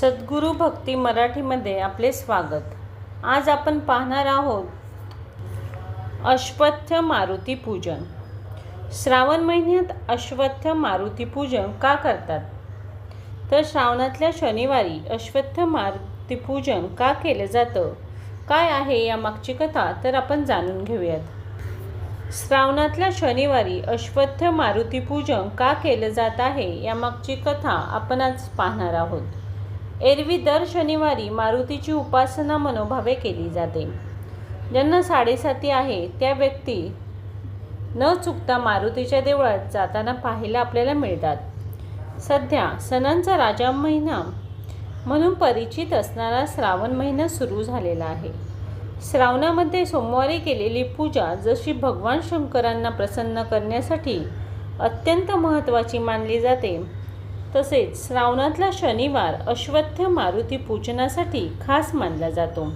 सद्गुरू भक्ती मराठीमध्ये आपले स्वागत. आज आपण पाहणार आहोत अश्वत्थ मारुती पूजन. श्रावण महिन्यात अश्वत्थ मारुती पूजन का करतात? तर श्रावणातल्या शनिवारी अश्वत्थ मारुती पूजन का केलं जातं? काय आहे या मागची कथा? तर आपण जाणून घेऊयात. श्रावणातल्या शनिवारी अश्वत्थ मारुती पूजन का केलं जात आहे यामागची कथा आपण आज पाहणार आहोत. एरवी दर शनिवारी मारुतीची उपासना मनोभावे केली जाते. ज्यांना साडेसाती आहे त्या व्यक्ती न चुकता मारुतीच्या देवळात जाताना पाहायला आपल्याला मिळतात. सध्या सणांचा राजा महिना म्हणून परिचित असणारा श्रावण महिना सुरू झालेला आहे. श्रावणामध्ये सोमवारी केलेली पूजा जशी भगवान शंकरांना प्रसन्न करण्यासाठी अत्यंत महत्त्वाची मानली जाते तसेच श्रावणातला शनिवार अश्वत्थ मारुती पूजनासाठी खास मानला जातो.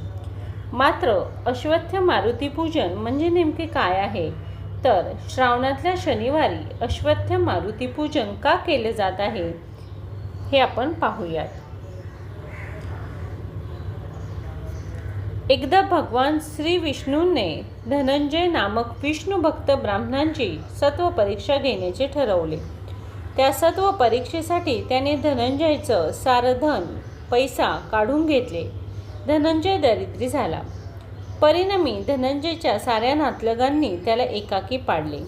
मात्र अश्वत्थ मारुती पूजन म्हणजे नेमके काय आहे? तर श्रावणातल्या शनिवारी अश्वत्थ मारुती पूजन का केले जात आहे? हे आपण पाहूयात. एकदा भगवान श्री विष्णूंनी धनंजय नामक विष्णू भक्त ब्राह्मणांची सत्व परीक्षा घेण्याचे ठरवले. त्या सत्व परीक्षेसाठी त्याने धनंजयचं सारं धन पैसा काढून घेतले. धनंजय दरिद्री झाला. परिणामी धनंजयच्या साऱ्या नातलगांनी त्याला एकाकी पाडले.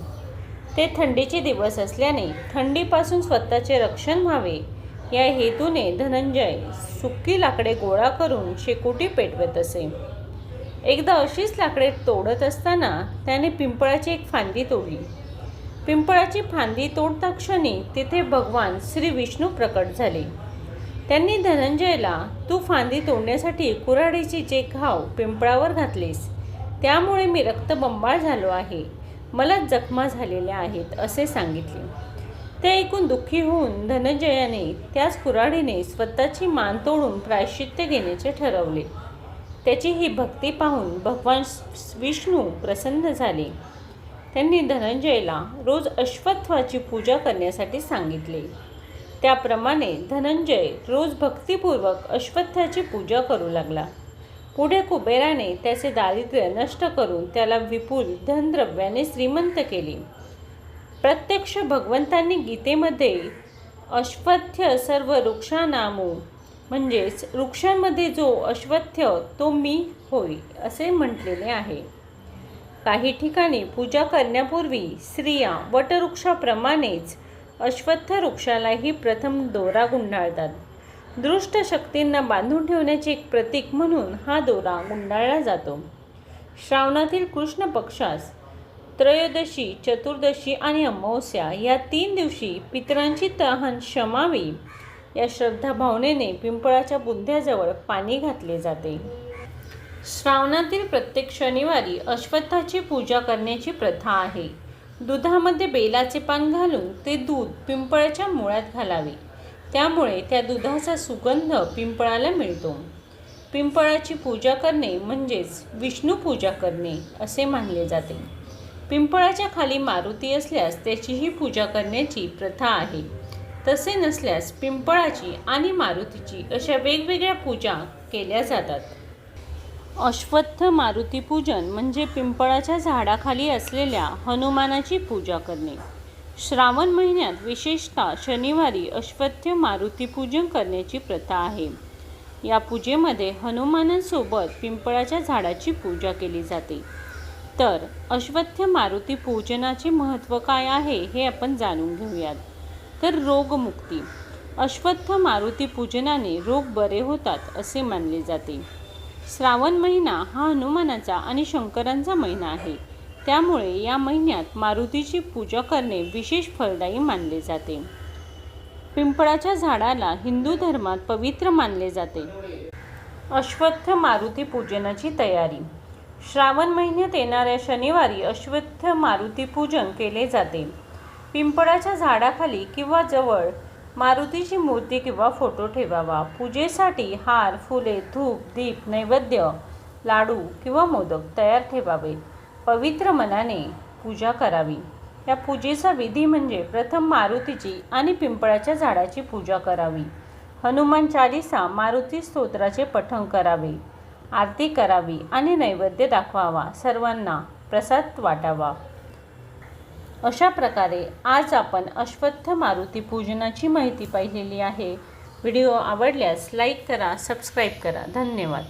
ते थंडीचे दिवस असल्याने थंडीपासून स्वतःचे रक्षण व्हावे या हेतूने धनंजय सुकी लाकडे गोळा करून शेकोटी पेटवत असे. एकदा अशीच लाकडे तोडत असताना त्याने पिंपळाची एक फांदी तोडली. पिंपळाची फांदी तोडता क्षणी तिथे भगवान श्री विष्णू प्रकट झाले. त्यांनी धनंजयला तू फांदी तोडण्यासाठी कुऱ्हाडीची जे घाव पिंपळावर घातलेस त्यामुळे मी रक्तबंबाळ झालो आहे. मला जखमा झालेल्या आहेत असे सांगितले. ते ऐकून दुःखी होऊन धनंजयाने त्याच कुऱ्हाडीने स्वतःची मान तोडून प्रायश्चित्य घेण्याचे ठरवले. त्याची ही भक्ती पाहून भगवान विष्णू प्रसन्न झाले. त्यांनी धनंजयला रोज अश्वत्थाची पूजा करण्यासाठी सांगितले. त्याप्रमाणे धनंजय रोज भक्तिपूर्वक अश्वत्थाची पूजा करू लागला. पुढे कुबेराने त्याचे दारिद्र्य नष्ट करून त्याला विपुल धनद्रव्याने श्रीमंत केले. प्रत्यक्ष भगवंतांनी गीतेमध्ये अश्वथ्य सर्व वृक्षानामू म्हणजेच वृक्षांमध्ये जो अश्वथ्य तो मी होय असे म्हटलेले आहे. काही ठिकाणी पूजा करण्यापूर्वी स्त्रिया वटवृक्षाप्रमाणेच अश्वत्थ वृक्षालाही प्रथम दोरा गुंडाळतात. दृष्ट शक्तींना बांधून ठेवण्याचे एक प्रतीक म्हणून हा दोरा गुंडाळला जातो. श्रावणातील कृष्ण पक्षास त्रयोदशी चतुर्दशी आणि अमावस्या या तीन दिवशी पितरांची तहान शमावी या श्रद्धाभावनेने पिंपळाच्या बुंध्याजवळ पाणी घातले जाते. श्रावणातील प्रत्येक शनिवारी अश्वत्थाची पूजा करण्याची प्रथा आहे. दुधामध्ये बेलाचे पान घालून ते दूध पिंपळाच्या मुळात घालावे. त्यामुळे त्या दुधाचा सुगंध पिंपळाला मिळतो. पिंपळाची पूजा करणे म्हणजेच विष्णू पूजा करणे असे मानले जाते. पिंपळाच्या खाली मारुती असल्यास त्याचीही पूजा करण्याची प्रथा आहे. तसे नसल्यास पिंपळाची आणि मारुतीची अशा वेगवेगळ्या पूजा केल्या जातात. अश्वत्थ मारुती पूजन म्हणजे पिंपळाच्या झाडाखाली असलेल्या हनुमानाची पूजा करणे. श्रावण महिन्यात विशेषतः शनिवारी अश्वत्थ मारुती पूजन करण्याची प्रथा आहे. या पूजेमध्ये हनुमानांसोबत पिंपळाच्या झाडाची पूजा केली जाते. तर अश्वत्थ मारुती पूजनाचे महत्त्व काय आहे हे आपण जाणून घेऊयात. तर रोगमुक्ती. अश्वत्थ मारुती पूजनाने रोग बरे होतात असे मानले जाते. श्रावण महिना हा हनुमानाचा आणि शंकरांचा महिना आहे. त्यामुळे या महिन्यात मारुतीची पूजा करणे विशेष फलदायी मानले जाते. पिंपळाच्या झाडाला हिंदू धर्मात पवित्र मानले जाते. अश्वत्थ मारुती पूजनाची तयारी. श्रावण महिन्यात येणाऱ्या शनिवारी अश्वत्थ मारुती पूजन केले जाते. पिंपळाच्या झाडाखाली किंवा जवळ मारुतीची मूर्ती किंवा फोटो ठेवावा. पूजेसाठी हार फुले धूप दीप नैवेद्य लाडू किंवा मोदक तयार ठेवावे. पवित्र मनाने पूजा करावी. या पूजेचा विधी म्हणजे प्रथम मारुतीची आणि पिंपळाच्या झाडाची पूजा करावी. हनुमान चालिसा मारुती स्तोत्राचे पठण करावे. आरती करावी आणि नैवेद्य दाखवावा. सर्वांना प्रसाद वाटावा. अशा प्रकारे आज आपण अश्वत्थ मारुती पूजनाची माहिती पाहिलेली आहे. व्हिडिओ आवडल्यास लाईक करा सबस्क्राईब करा. धन्यवाद.